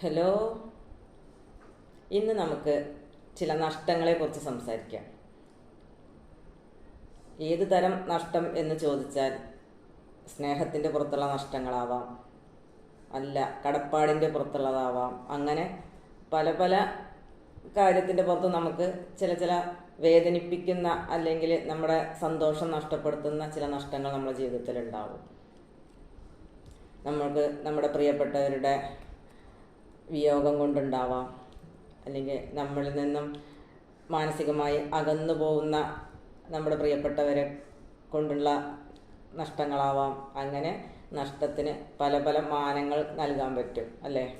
Hello ഇന്ന് നമുക്ക് ചില നഷ്ടങ്ങളെ കുറിച്ച് സംസാരിക്കാം. ഏത് തരം നഷ്ടം എന്ന് ചോദിച്ചാൽ സ്നേഹത്തിന്റെ പുറത്തുള്ള നഷ്ടങ്ങളാവാം അല്ല കടപ്പാടിന്റെ പുറത്തുള്ളതാവാം. അങ്ങനെ പല പല കാര്യത്തിന്റെ പുറത്ത് നമുക്ക് ചില ചില വേദനിപ്പിക്കുന്ന അല്ലെങ്കിൽ നമ്മുടെ സന്തോഷം നഷ്ടപ്പെടുത്തുന്ന ചില നഷ്ടങ്ങൾ നമ്മുടെ ജീവിതത്തിൽ ഉണ്ടാവും നമ്മൾക്ക് നമ്മുടെ പ്രിയപ്പെട്ടവരുടെ വിയോഗം കൊണ്ടുണ്ടാവാം. അല്ലെങ്കിൽ നമ്മളിൽ നിന്നും മാനസികമായി അകന്നു പോകുന്ന നമ്മുടെ പ്രിയപ്പെട്ടവരെ കൊണ്ടുള്ള നഷ്ടങ്ങളാവാം. അങ്ങനെ നഷ്ടത്തിന് പല പല മാനങ്ങൾ നൽകാൻ പറ്റും അല്ലേ?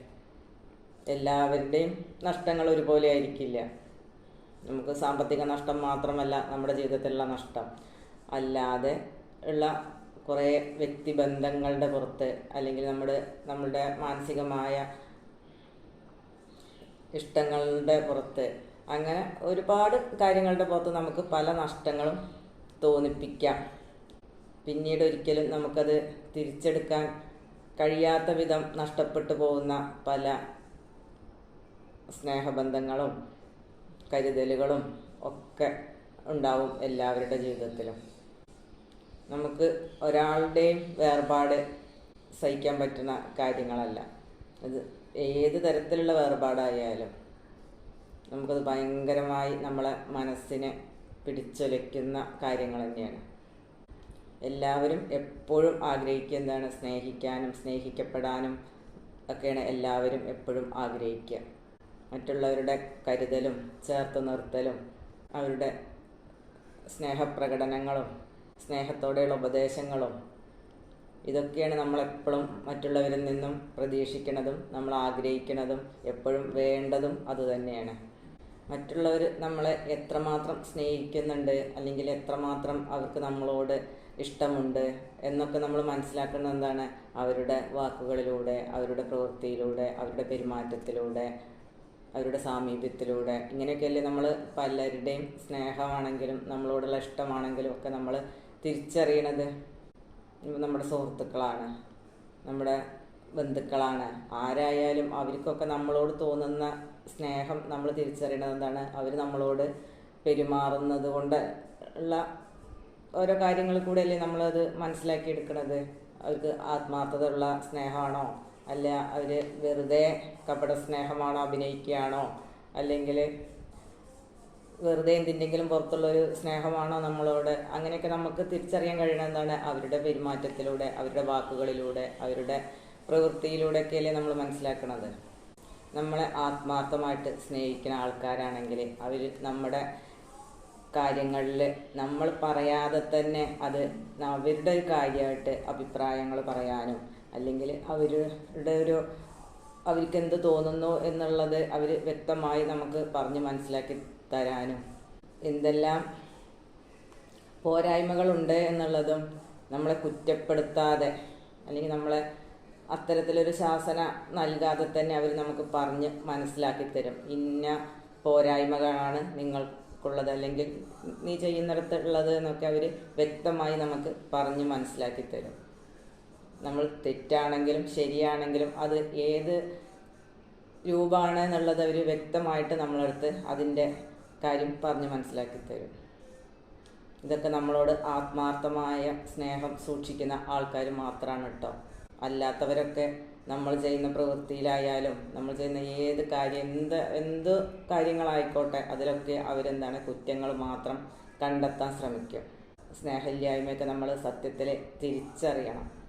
എല്ലാവരുടെയും നഷ്ടങ്ങൾ ഒരുപോലെ ആയിരിക്കില്ല. നമുക്ക് സാമ്പത്തിക നഷ്ടം മാത്രമല്ല നമ്മുടെ ജീവിതത്തിലുള്ള നഷ്ടം. അല്ലാതെ ഉള്ള കുറേ വ്യക്തിബന്ധങ്ങളുടെ പുറത്ത് അല്ലെങ്കിൽ നമ്മുടെ നമ്മളുടെ മാനസികമായ ഇഷ്ടങ്ങളുടെ പുറത്ത്. അങ്ങനെ ഒരുപാട് കാര്യങ്ങളുടെ പുറത്ത് നമുക്ക് പല നഷ്ടങ്ങളും തോന്നിപ്പിക്കാം. പിന്നീട് ഒരിക്കലും നമുക്കത് തിരിച്ചെടുക്കാൻ കഴിയാത്ത വിധം നഷ്ടപ്പെട്ടു പോകുന്ന പല സ്നേഹബന്ധങ്ങളും കരുതലുകളും ഒക്കെ ഉണ്ടാവും എല്ലാവരുടെ ജീവിതത്തിലും. നമുക്ക് ഒരാളുടെയും വേർപാട് സഹിക്കാൻ പറ്റുന്ന കാര്യങ്ങളല്ല. അത് ഏത് തരത്തിലുള്ള വേർപാടായാലും നമുക്കത് ഭയങ്കരമായി നമ്മളെ മനസ്സിനെ പിടിച്ചൊലയ്ക്കുന്ന കാര്യങ്ങൾ തന്നെയാണ്. എല്ലാവരും എപ്പോഴും ആഗ്രഹിക്കുക എന്താണ്? സ്നേഹിക്കാനും സ്നേഹിക്കപ്പെടാനും ഒക്കെയാണ് എല്ലാവരും എപ്പോഴും ആഗ്രഹിക്കുക. മറ്റുള്ളവരുടെ കരുതലും ചേർത്ത് നിർത്തലും അവരുടെ സ്നേഹപ്രകടനങ്ങളും സ്നേഹത്തോടെയുള്ള ഉപദേശങ്ങളും ഇതൊക്കെയാണ് നമ്മളെപ്പോഴും മറ്റുള്ളവരിൽ നിന്നും പ്രതീക്ഷിക്കുന്നതും നമ്മൾ ആഗ്രഹിക്കുന്നതും എപ്പോഴും വേണ്ടതും അതുതന്നെയാണ് മറ്റുള്ളവർ നമ്മളെ എത്രമാത്രം സ്നേഹിക്കുന്നുണ്ട് അല്ലെങ്കിൽ എത്രമാത്രം അവർക്ക് നമ്മളോട് ഇഷ്ടമുണ്ട് എന്നൊക്കെ നമ്മൾ മനസ്സിലാക്കുന്നത് എന്താണ്? അവരുടെ വാക്കുകളിലൂടെ അവരുടെ പ്രവൃത്തിയിലൂടെ അവരുടെ പെരുമാറ്റത്തിലൂടെ അവരുടെ സാമീപ്യത്തിലൂടെ. ഇങ്ങനെയൊക്കെയല്ലേ നമ്മൾ പലരുടെയും സ്നേഹമാണെങ്കിലും നമ്മളോടുള്ള ഇഷ്ടമാണെങ്കിലും ഒക്കെ നമ്മൾ തിരിച്ചറിയണത്. നമ്മുടെ സുഹൃത്തുക്കളാണ് നമ്മുടെ ബന്ധുക്കളാണ്. ആരായാലും അവർക്കൊക്കെ നമ്മളോട് തോന്നുന്ന സ്നേഹം നമ്മൾ തിരിച്ചറിയണത് എന്താണ്? അവർ നമ്മളോട് പെരുമാറുന്നത് കൊണ്ട് ഉള്ള ഓരോ കാര്യങ്ങൾ കൂടെ അല്ലേ നമ്മളത് മനസ്സിലാക്കി എടുക്കുന്നത് അവർക്ക് ആത്മാർത്ഥതയുള്ള സ്നേഹമാണോ? അല്ല അവർ വെറുതെ കപട സ്നേഹമാണോ അഭിനയിക്കുകയാണോ? അല്ലെങ്കിൽ വെറുതെ എന്തിന്റെങ്കിലും പുറത്തുള്ളൊരു സ്നേഹമാണോ നമ്മളോട്? അങ്ങനെയൊക്കെ നമുക്ക് തിരിച്ചറിയാൻ കഴിയണം എന്താണ്? അവരുടെ പെരുമാറ്റത്തിലൂടെ അവരുടെ വാക്കുകളിലൂടെ അവരുടെ പ്രവൃത്തിയിലൂടെയൊക്കെയല്ലേ നമ്മൾ മനസ്സിലാക്കണത്. നമ്മളെ ആത്മാർത്ഥമായിട്ട് സ്നേഹിക്കുന്ന ആൾക്കാരാണെങ്കിൽ അവർ നമ്മുടെ കാര്യങ്ങളിൽ നമ്മൾ പറയാതെ തന്നെ അത് അവരുടെ ഒരു കാര്യമായിട്ട് അഭിപ്രായങ്ങൾ പറയാനും അല്ലെങ്കിൽ അവരുടെ ഒരു അവർക്ക് എന്ത് തോന്നുന്നു എന്നുള്ളത് അവർ വ്യക്തമായി നമുക്ക് പറഞ്ഞ് മനസ്സിലാക്കി തരാനും. എന്തെല്ലാം പോരായ്മകളുണ്ട് എന്നുള്ളതും നമ്മളെ കുറ്റപ്പെടുത്താതെ അല്ലെങ്കിൽ നമ്മളെ അത്തരത്തിലൊരു ശാസന നൽകാതെ തന്നെ അവർ നമുക്ക് പറഞ്ഞ് മനസ്സിലാക്കി തരും. ഇന്ന പോരായ്മകളാണ് നിങ്ങൾക്കുള്ളത് അല്ലെങ്കിൽ നീ ചെയ്യുന്നിടത്തുള്ളത് എന്നൊക്കെ അവർ വ്യക്തമായി നമുക്ക് പറഞ്ഞ് മനസ്സിലാക്കി തരും. നമ്മൾ തെറ്റാണെങ്കിലും ശരിയാണെങ്കിലും അത് ഏത് രൂപമാണ് എന്നുള്ളത് അവർ വ്യക്തമായിട്ട് നമ്മളടുത്ത് അതിന്റെ കാര്യം പറഞ്ഞ് മനസ്സിലാക്കി തരും. ഇതൊക്കെ നമ്മളോട് ആത്മാർത്ഥമായ സ്നേഹം സൂക്ഷിക്കുന്ന ആൾക്കാർ മാത്രമാണ് കേട്ടോ അല്ലാത്തവരൊക്കെ നമ്മൾ ചെയ്യുന്ന പ്രവൃത്തിയിലായാലും നമ്മൾ ചെയ്യുന്ന ഏത് കാര്യം എന്ത് എന്ത് കാര്യങ്ങളായിക്കോട്ടെ അതിലൊക്കെ അവരെന്താണ് കുറ്റങ്ങൾ മാത്രം കണ്ടെത്താൻ ശ്രമിക്കും. സ്നേഹമില്ലായ്മയൊക്കെ നമ്മൾ സത്യത്തിൽ തിരിച്ചറിയണം.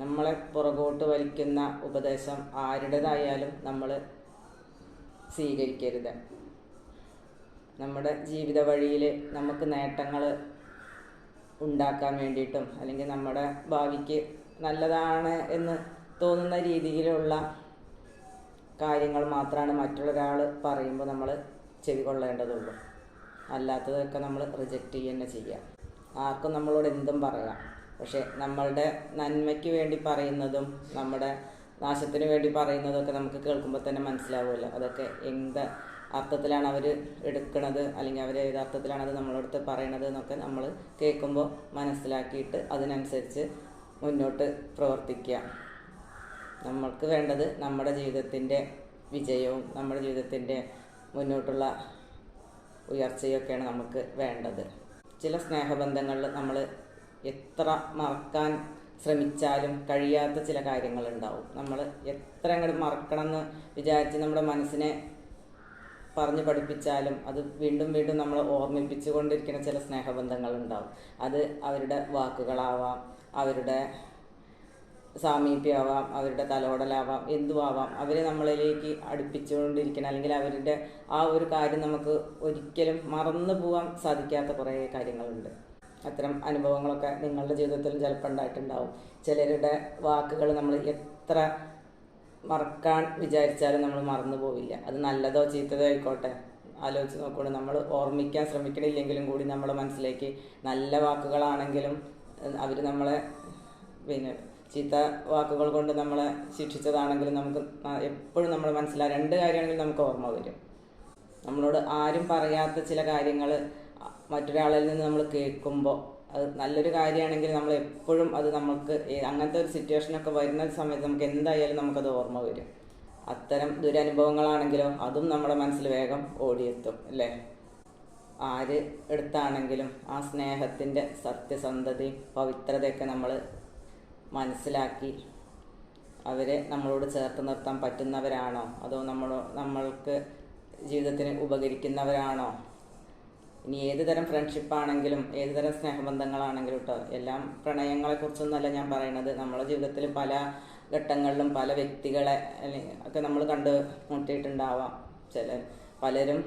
നമ്മളെ പുറകോട്ട് വലിക്കുന്ന ഉപദേശം ആരുടേതായാലും നമ്മൾ സ്വീകരിക്കരുത്. നമ്മുടെ ജീവിത വഴിയിൽ നമുക്ക് നേട്ടങ്ങൾ ഉണ്ടാക്കാൻ വേണ്ടിയിട്ടും അല്ലെങ്കിൽ നമ്മുടെ ഭാവിക്ക് നല്ലതാണ് എന്ന് തോന്നുന്ന രീതിയിലുള്ള കാര്യങ്ങൾ മാത്രമാണ് മറ്റുള്ളൊരാൾ പറയുമ്പോൾ നമ്മൾ ചെവി കൊള്ളേണ്ടതുള്ളൂ അല്ലാത്തതൊക്കെ നമ്മൾ റിജക്റ്റ് ചെയ്യുക തന്നെ ചെയ്യുക ആർക്കും നമ്മളോട് എന്തും പറയാം. പക്ഷെ നമ്മളുടെ നന്മയ്ക്ക് വേണ്ടി പറയുന്നതും നമ്മുടെ നാശത്തിന് വേണ്ടി പറയുന്നതൊക്കെ നമുക്ക് കേൾക്കുമ്പോൾ തന്നെ മനസ്സിലാവുമല്ലോ. അതൊക്കെ എന്ത് അർത്ഥത്തിലാണ് അവർ എടുക്കുന്നത് അല്ലെങ്കിൽ അവർ ഏത് അർത്ഥത്തിലാണ് അത് നമ്മളടുത്ത് പറയണത് എന്നൊക്കെ നമ്മൾ കേൾക്കുമ്പോൾ മനസ്സിലാക്കിയിട്ട് അതിനനുസരിച്ച് മുന്നോട്ട് പ്രവർത്തിക്കുക. നമ്മൾക്ക് വേണ്ടത് നമ്മുടെ ജീവിതത്തിന്റെ വിജയവും നമ്മുടെ ജീവിതത്തിന്റെ മുന്നോട്ടുള്ള ഉയർച്ചയൊക്കെയാണ് നമുക്ക് വേണ്ടത്. ചില സ്നേഹബന്ധങ്ങളിൽ നമ്മൾ എത്ര മറക്കാൻ ശ്രമിച്ചാലും കഴിയാത്ത ചില കാര്യങ്ങളുണ്ടാവും. നമ്മൾ എത്ര അങ്ങോട്ട് മറക്കണം എന്ന് വിചാരിച്ച് നമ്മുടെ മനസ്സിനെ പറഞ്ഞു പഠിപ്പിച്ചാലും അത് വീണ്ടും വീണ്ടും നമ്മൾ ഓർമ്മിപ്പിച്ചു കൊണ്ടിരിക്കുന്ന ചില സ്നേഹബന്ധങ്ങളുണ്ടാവും. അത് അവരുടെ വാക്കുകളാവാം അവരുടെ സാമീപ്യമാവാം അവരുടെ തലോടലാവാം എന്തുവാവാം അവരെ നമ്മളിലേക്ക് അടുപ്പിച്ചുകൊണ്ടിരിക്കണം. അല്ലെങ്കിൽ അവരുടെ ആ ഒരു കാര്യം നമുക്ക് ഒരിക്കലും മറന്നു പോകാൻ സാധിക്കാത്ത കുറേ കാര്യങ്ങളുണ്ട്. അത്തരം അനുഭവങ്ങളൊക്കെ നിങ്ങളുടെ ജീവിതത്തിലും ചിലപ്പോൾ ഉണ്ടായിട്ടുണ്ടാവും. ചിലരുടെ വാക്കുകൾ നമ്മൾ എത്ര മറക്കാൻ വിചാരിച്ചാലും നമ്മൾ മറന്നു പോവില്ല. അത് നല്ലതോ ചീത്തതോ ആയിക്കോട്ടെ. ആലോചിച്ച് നോക്കുകയാണ് നമ്മൾ ഓർമ്മിക്കാൻ ശ്രമിക്കണില്ലെങ്കിലും കൂടി നമ്മുടെ മനസ്സിലേക്ക് നല്ല വാക്കുകളാണെങ്കിലും അവർ നമ്മളെ പിന്നെ ചീത്ത വാക്കുകൾ കൊണ്ട് നമ്മളെ ശിക്ഷിച്ചതാണെങ്കിലും നമുക്ക് എപ്പോഴും നമ്മുടെ മനസ്സിലാ രണ്ട് കാര്യമാണെങ്കിലും നമുക്ക് ഓർമ്മ വരും. നമ്മളോട് ആരും പറയാത്ത ചില കാര്യങ്ങൾ മറ്റൊരാളിൽ നിന്ന് നമ്മൾ കേൾക്കുമ്പോൾ അത് നല്ലൊരു കാര്യമാണെങ്കിൽ നമ്മൾ എപ്പോഴും അത് നമുക്ക് അങ്ങനത്തെ ഒരു സിറ്റുവേഷനൊക്കെ വരുന്ന സമയത്ത് നമുക്ക് എന്തായാലും നമുക്കത് ഓർമ്മ വരും. അത്തരം ദുരനുഭവങ്ങളാണെങ്കിലോ അതും നമ്മുടെ മനസ്സിൽ വേഗം ഓടിയെത്തും അല്ലേ? ആര് എടുത്താണെങ്കിലും ആ സ്നേഹത്തിന്റെ സത്യസന്ധതയും പവിത്രതയൊക്കെ നമ്മൾ മനസ്സിലാക്കി അവരെ നമ്മളോട് ചേർത്ത് നിർത്താൻ പറ്റുന്നവരാണോ? അതോ നമ്മൾ നമ്മൾക്ക് ജീവിതത്തിന് ഉപകരിക്കുന്നവരാണോ? ഇനി ഏത് തരം ഫ്രണ്ട്ഷിപ്പ് ആണെങ്കിലും ഏത് തരം സ്നേഹബന്ധങ്ങളാണെങ്കിലും കേട്ടോ എല്ലാം പ്രണയങ്ങളെക്കുറിച്ചൊന്നുമല്ല ഞാൻ പറയണത്. നമ്മുടെ ജീവിതത്തിൽ പല ഘട്ടങ്ങളിലും പല വ്യക്തികളെ ഒക്കെ നമ്മൾ കണ്ട് മുട്ടിയിട്ടുണ്ടാവാം. ചില പലരും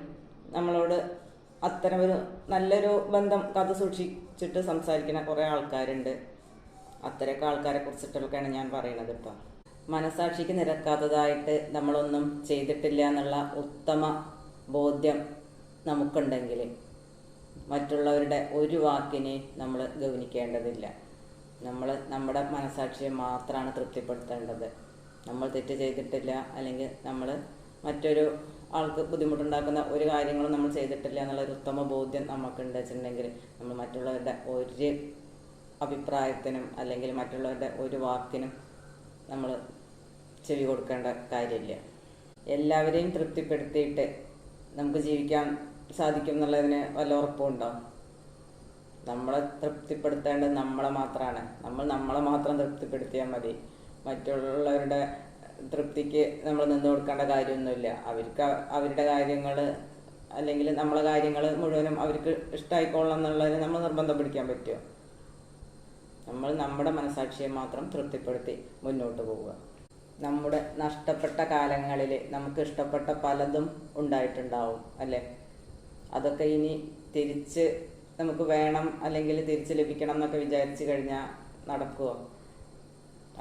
നമ്മളോട് അത്തരം ഒരു നല്ലൊരു ബന്ധം കഥ സൂക്ഷിച്ചിട്ട് സംസാരിക്കുന്ന കുറേ ആൾക്കാരുണ്ട്. അത്തരമൊക്കെ ആൾക്കാരെ കുറിച്ചിട്ടൊക്കെയാണ് ഞാൻ പറയുന്നത് കേട്ടോ മനസാക്ഷിക്ക് നിരക്കാത്തതായിട്ട് നമ്മളൊന്നും ചെയ്തിട്ടില്ല എന്നുള്ള ഉത്തമ ബോധ്യം നമുക്കുണ്ടെങ്കിൽ മറ്റുള്ളവരുടെ ഒരു വാക്കിനെ നമ്മൾ ഗൗനിക്കേണ്ടതില്ല നമ്മൾ നമ്മുടെ മനസാക്ഷിയെ മാത്രമാണ് തൃപ്തിപ്പെടുത്തേണ്ടത്. നമ്മൾ തെറ്റ് ചെയ്തിട്ടില്ല അല്ലെങ്കിൽ നമ്മൾ മറ്റൊരു ആൾക്ക് ബുദ്ധിമുട്ടുണ്ടാക്കുന്ന ഒരു കാര്യങ്ങളും നമ്മൾ ചെയ്തിട്ടില്ല എന്നുള്ള ഒരു ഉത്തമ ബോധ്യം നമുക്കുണ്ട് വെച്ചിട്ടുണ്ടെങ്കിൽ നമ്മൾ മറ്റുള്ളവരുടെ ഒരു അഭിപ്രായത്തിനും അല്ലെങ്കിൽ മറ്റുള്ളവരുടെ ഒരു വാക്കിനും നമ്മൾ ചെവി കൊടുക്കേണ്ട കാര്യമില്ല. എല്ലാവരെയും തൃപ്തിപ്പെടുത്തിയിട്ട് നമുക്ക് ജീവിക്കാൻ സാധിക്കും എന്നുള്ളതിന് വല്ല ഉറപ്പുണ്ടോ നമ്മളെ തൃപ്തിപ്പെടുത്തേണ്ടത് നമ്മളെ മാത്രമാണ് നമ്മൾ നമ്മളെ മാത്രം തൃപ്തിപ്പെടുത്തിയാൽ മതി. മറ്റുള്ളവരുടെ തൃപ്തിക്ക് നമ്മൾ നിന്ന് കൊടുക്കേണ്ട കാര്യമൊന്നുമില്ല. അവർക്ക് അവരുടെ കാര്യങ്ങൾ അല്ലെങ്കിൽ നമ്മളെ കാര്യങ്ങൾ മുഴുവനും അവർക്ക് ഇഷ്ടമായിക്കോളണം എന്നുള്ളതിന് നമ്മൾ നിർബന്ധം പിടിക്കാൻ പറ്റുമോ നമ്മൾ നമ്മുടെ മനസാക്ഷിയെ മാത്രം തൃപ്തിപ്പെടുത്തി മുന്നോട്ട് പോവുക. നമ്മുടെ നഷ്ടപ്പെട്ട കാലങ്ങളിൽ നമുക്ക് ഇഷ്ടപ്പെട്ട പലതും ഉണ്ടായിട്ടുണ്ടാവും അല്ലേ? അതൊക്കെ ഇനി തിരിച്ച് നമുക്ക് വേണം അല്ലെങ്കിൽ തിരിച്ച് ലഭിക്കണം എന്നൊക്കെ വിചാരിച്ചു കഴിഞ്ഞാൽ നടക്കുമോ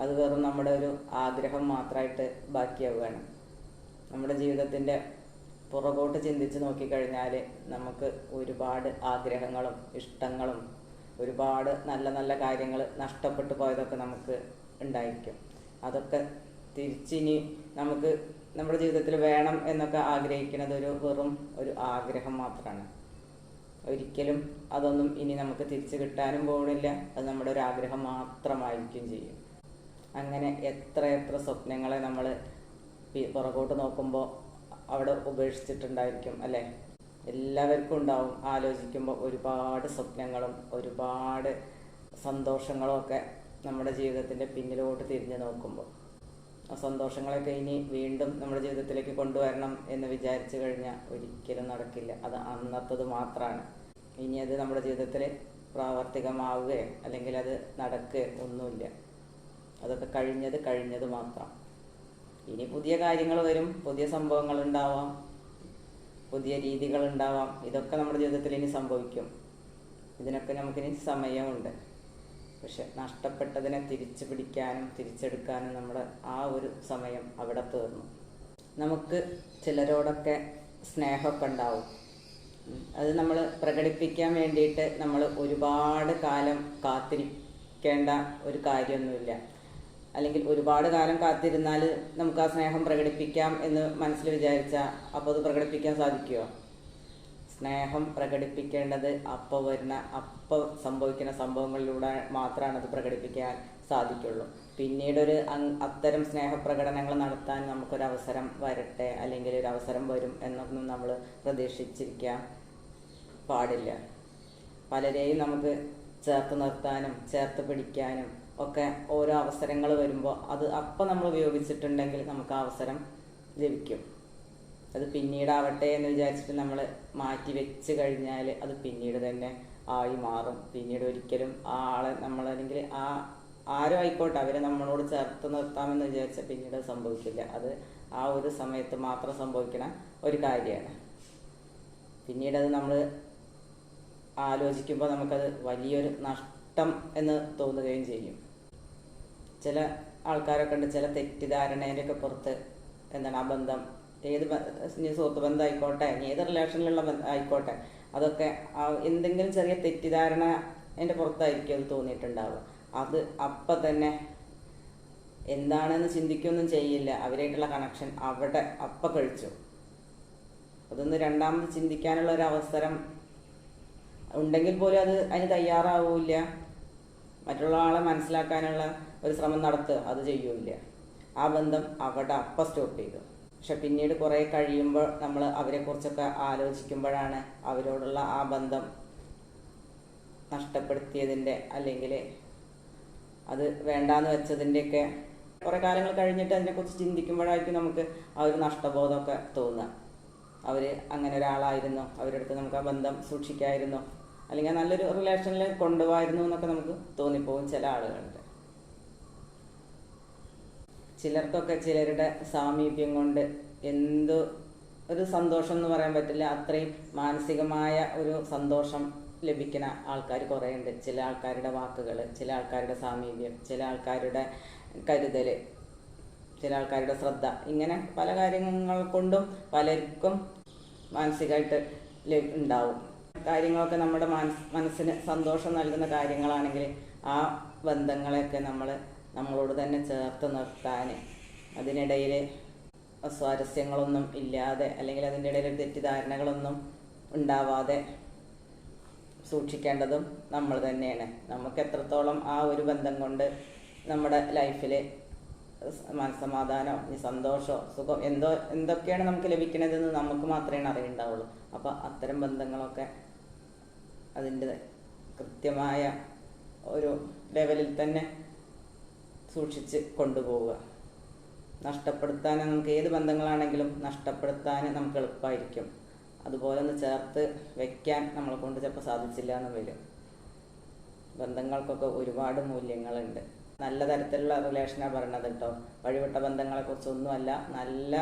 അത് വെറും നമ്മുടെ ഒരു ആഗ്രഹം മാത്രമായിട്ട് ബാക്കിയാവുകയാണ്. നമ്മുടെ ജീവിതത്തിന്റെ പുറകോട്ട് ചിന്തിച്ച് നോക്കിക്കഴിഞ്ഞാൽ നമുക്ക് ഒരുപാട് ആഗ്രഹങ്ങളും ഇഷ്ടങ്ങളും ഒരുപാട് നല്ല നല്ല കാര്യങ്ങൾ നഷ്ടപ്പെട്ടു പോയതൊക്കെ നമുക്ക് ഉണ്ടായിരിക്കും. അതൊക്കെ തിരിച്ചിനി നമുക്ക് നമ്മുടെ ജീവിതത്തിൽ വേണം എന്നൊക്കെ ആഗ്രഹിക്കുന്നത് ഒരു വെറും ഒരു ആഗ്രഹം മാത്രമാണ് ഒരിക്കലും അതൊന്നും ഇനി നമുക്ക് തിരിച്ചു കിട്ടാനും പോകുന്നില്ല അത് നമ്മുടെ ഒരു ആഗ്രഹം മാത്രമായിരിക്കും ചെയ്യും. അങ്ങനെ എത്ര എത്ര സ്വപ്നങ്ങളെ നമ്മൾ പുറകോട്ട് നോക്കുമ്പോൾ അവിടെ ഉപേക്ഷിച്ചിട്ടുണ്ടായിരിക്കും അല്ലേ? എല്ലാവർക്കും ഉണ്ടാവും. ആലോചിക്കുമ്പോൾ ഒരുപാട് സ്വപ്നങ്ങളും ഒരുപാട് സന്തോഷങ്ങളും ഒക്കെ നമ്മുടെ ജീവിതത്തിന്റെ പിന്നിലോട്ട് തിരിഞ്ഞു നോക്കുമ്പോൾ സന്തോഷങ്ങളൊക്കെ ഇനി വീണ്ടും നമ്മുടെ ജീവിതത്തിലേക്ക് കൊണ്ടുവരണം എന്ന് വിചാരിച്ചു കഴിഞ്ഞാൽ ഒരിക്കലും നടക്കില്ല. അത് അന്നത്തത് മാത്രമാണ് ഇനി അത് നമ്മുടെ ജീവിതത്തിൽ പ്രാവർത്തികമാവുകയോ അല്ലെങ്കിൽ അത് നടക്കുകയോ ഒന്നുമില്ല. അതൊക്കെ കഴിഞ്ഞത് കഴിഞ്ഞത് മാത്രം. ഇനി പുതിയ കാര്യങ്ങൾ വരും പുതിയ സംഭവങ്ങൾ ഉണ്ടാവാം പുതിയ രീതികൾ ഉണ്ടാവാം. ഇതൊക്കെ നമ്മുടെ ജീവിതത്തിൽ ഇനി സംഭവിക്കും. ഇതിനൊക്കെ നമുക്കിനി സമയമുണ്ട്. പക്ഷെ നഷ്ടപ്പെട്ടതിനെ തിരിച്ചു പിടിക്കാനും തിരിച്ചെടുക്കാനും നമ്മുടെ ആ ഒരു സമയം അവിടെ തീർന്നു. നമുക്ക് ചിലരോടൊക്കെ സ്നേഹമൊക്കെ ഉണ്ടാവും. അത് നമ്മൾ പ്രകടിപ്പിക്കാൻ വേണ്ടിയിട്ട് നമ്മൾ ഒരുപാട് കാലം കാത്തിരിക്കേണ്ട ഒരു കാര്യമൊന്നുമില്ല. അല്ലെങ്കിൽ ഒരുപാട് കാലം കാത്തിരുന്നാൽ നമുക്ക് ആ സ്നേഹം പ്രകടിപ്പിക്കാം എന്ന് മനസ്സിൽ വിചാരിച്ചാൽ അപ്പോൾ അത് പ്രകടിപ്പിക്കാൻ സാധിക്കുമോ സ്നേഹം പ്രകടിപ്പിക്കേണ്ടത് അപ്പോൾ വരുന്ന അപ്പോൾ സംഭവിക്കുന്ന സംഭവങ്ങളിലൂടെ മാത്രമാണ് അത് പ്രകടിപ്പിക്കാൻ സാധിക്കുള്ളൂ. പിന്നീട് ഒരു അത്തരം സ്നേഹപ്രകടനങ്ങൾ നടത്താൻ നമുക്കൊരു അവസരം വരട്ടെ അല്ലെങ്കിൽ ഒരു അവസരം വരും എന്നൊന്നും നമ്മൾ പ്രതീക്ഷിച്ചിരിക്കാൻ പാടില്ല. പലരെയും നമുക്ക് ചേർത്ത് നിർത്താനും ചേർത്ത് പിടിക്കാനും ഒക്കെ ഓരോ അവസരങ്ങൾ വരുമ്പോൾ അത് അപ്പം നമ്മൾ ഉപയോഗിച്ചിട്ടുണ്ടെങ്കിൽ നമുക്ക് അവസരം ലഭിക്കും. അത് പിന്നീടാവട്ടെ എന്ന് വിചാരിച്ചിട്ട് നമ്മൾ മാറ്റി വെച്ച് കഴിഞ്ഞാൽ അത് പിന്നീട് തന്നെ ആയി മാറും. പിന്നീട് ഒരിക്കലും ആ ആളെ നമ്മൾ അല്ലെങ്കിൽ ആ ആരും ആയിക്കോട്ടെ അവരെ നമ്മളോട് ചേർത്ത് നിർത്താമെന്ന് വിചാരിച്ച പിന്നീട് സംഭവിക്കില്ല. അത് ആ ഒരു സമയത്ത് മാത്രം സംഭവിക്കണ ഒരു കാര്യമാണ്. പിന്നീട് അത് നമ്മൾ ആലോചിക്കുമ്പോൾ നമുക്കത് വലിയൊരു നഷ്ടം എന്ന് തോന്നുകയും ചെയ്യും. ചില ആൾക്കാരൊക്കെ ഉണ്ട് ചില തെറ്റിദ്ധാരണയിലൊക്കെ പുറത്ത് എന്താണ് ആ ബന്ധം ഏത് സുഹൃത്ത് ബന്ധമായിക്കോട്ടെ ഏത് റിലേഷനിലുള്ള ബന്ധം ആയിക്കോട്ടെ അതൊക്കെ എന്തെങ്കിലും ചെറിയ തെറ്റിദ്ധാരണ എന്റെ പുറത്തായിരിക്കും അത് തോന്നിയിട്ടുണ്ടാവുക. അത് അപ്പം തന്നെ എന്താണെന്ന് ചിന്തിക്കൊന്നും ചെയ്യില്ല. അവരായിട്ടുള്ള കണക്ഷൻ അവിടെ അപ്പം കഴിച്ചു. അതൊന്ന് രണ്ടാമത് ചിന്തിക്കാനുള്ള ഒരു അവസരം ഉണ്ടെങ്കിൽ പോലും അത് അതിന് തയ്യാറാവില്ല. മറ്റുള്ള ആളെ മനസ്സിലാക്കാനുള്ള ഒരു ശ്രമം നടത്തുക അത് ചെയ്യൂല ആ ബന്ധം അവിടെ അപ്പം സ്റ്റോപ്പ് ചെയ്തു. പക്ഷെ പിന്നീട് കുറേ കഴിയുമ്പോൾ നമ്മൾ അവരെ അവരെക്കുറിച്ചൊക്കെ ആലോചിക്കുമ്പോഴാണ് അവരോടുള്ള ആ ബന്ധം നഷ്ടപ്പെടുത്തിയതിന്റെ അല്ലെങ്കിൽ അത് വേണ്ടാന്ന് വെച്ചതിന്റെയൊക്കെ കുറേ കാലങ്ങൾ കഴിഞ്ഞിട്ട് അതിനെക്കുറിച്ച് ചിന്തിക്കുമ്പോഴായിരിക്കും നമുക്ക് ആ ഒരു നഷ്ടബോധമൊക്കെ തോന്നുക. അവർ അങ്ങനെ ഒരാളായിരുന്നു അവരുടെ അടുത്ത് നമുക്ക് ആ ബന്ധം സൂക്ഷിക്കായിരുന്നു അല്ലെങ്കിൽ നല്ലൊരു റിലേഷനിൽ കൊണ്ടുപോകായിരുന്നു എന്നൊക്കെ നമുക്ക് തോന്നിപ്പോകും ചില ആളുകളുടെ. ചിലർക്കൊക്കെ ചിലരുടെ സാമീപ്യം കൊണ്ട് എന്ത് ഒരു സന്തോഷം എന്ന് പറയാൻ പറ്റില്ല അത്രയും മാനസികമായ ഒരു സന്തോഷം ലഭിക്കുന്ന ആൾക്കാർ കുറേ ഉണ്ട് ചില ആൾക്കാരുടെ വാക്കുകൾ ചില ആൾക്കാരുടെ സാമീപ്യം ചില ആൾക്കാരുടെ കരുതൽ ചില ആൾക്കാരുടെ ശ്രദ്ധ ഇങ്ങനെ പല കാര്യങ്ങൾ കൊണ്ടും പലർക്കും മാനസികമായിട്ട് ഉണ്ടാവും. കാര്യങ്ങളൊക്കെ നമ്മുടെ മനസ്സിന് സന്തോഷം നൽകുന്ന കാര്യങ്ങളാണെങ്കിൽ ആ ബന്ധങ്ങളെയൊക്കെ നമ്മൾ നമ്മളോട് തന്നെ ചേർത്ത് നിർത്താൻ അതിനിടയിൽ സ്വാരസ്യങ്ങളൊന്നും ഇല്ലാതെ അല്ലെങ്കിൽ അതിന്റെ ഇടയിൽ തെറ്റിദ്ധാരണകളൊന്നും ഉണ്ടാവാതെ സൂക്ഷിക്കേണ്ടതും നമ്മൾ തന്നെയാണ്. നമുക്ക് എത്രത്തോളം ആ ഒരു ബന്ധം കൊണ്ട് നമ്മുടെ ലൈഫിൽ മനസമാധാനോ സന്തോഷമോ സുഖം എന്തോ എന്തൊക്കെയാണ് നമുക്ക് ലഭിക്കണതെന്ന് നമുക്ക് മാത്രമേ അറിയുണ്ടാവുള്ളൂ. അപ്പോൾ അത്തരം ബന്ധങ്ങളൊക്കെ അതിന്റെ കൃത്യമായ ഒരു ലെവലിൽ തന്നെ സൂക്ഷിച്ച് കൊണ്ടുപോവുക. നഷ്ടപ്പെടുത്താൻ നമുക്ക് ഏത് ബന്ധങ്ങളാണെങ്കിലും നഷ്ടപ്പെടുത്താൻ നമുക്ക് എളുപ്പമായിരിക്കും അതുപോലെ ഒന്ന് ചേർത്ത് വെക്കാൻ നമ്മളെ കൊണ്ട് ചിലപ്പോൾ സാധിച്ചില്ല എന്ന് വരും. ബന്ധങ്ങൾക്കൊക്കെ ഒരുപാട് മൂല്യങ്ങളുണ്ട്. നല്ല തരത്തിലുള്ള റിലേഷനാണ് പറയണത് കേട്ടോ. വഴിവിട്ട ബന്ധങ്ങളെ കുറിച്ചൊന്നുമല്ല നല്ല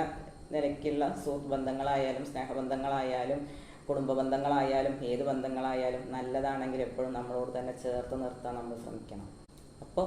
നിലയ്ക്കുള്ള സുഹൃത്ത് ബന്ധങ്ങളായാലും സ്നേഹബന്ധങ്ങളായാലും കുടുംബ ബന്ധങ്ങളായാലും ഏത് ബന്ധങ്ങളായാലും നല്ലതാണെങ്കിൽ എപ്പോഴും നമ്മളോട് തന്നെ ചേർത്ത് നിർത്താൻ നമ്മൾ ശ്രമിക്കണം. അപ്പോൾ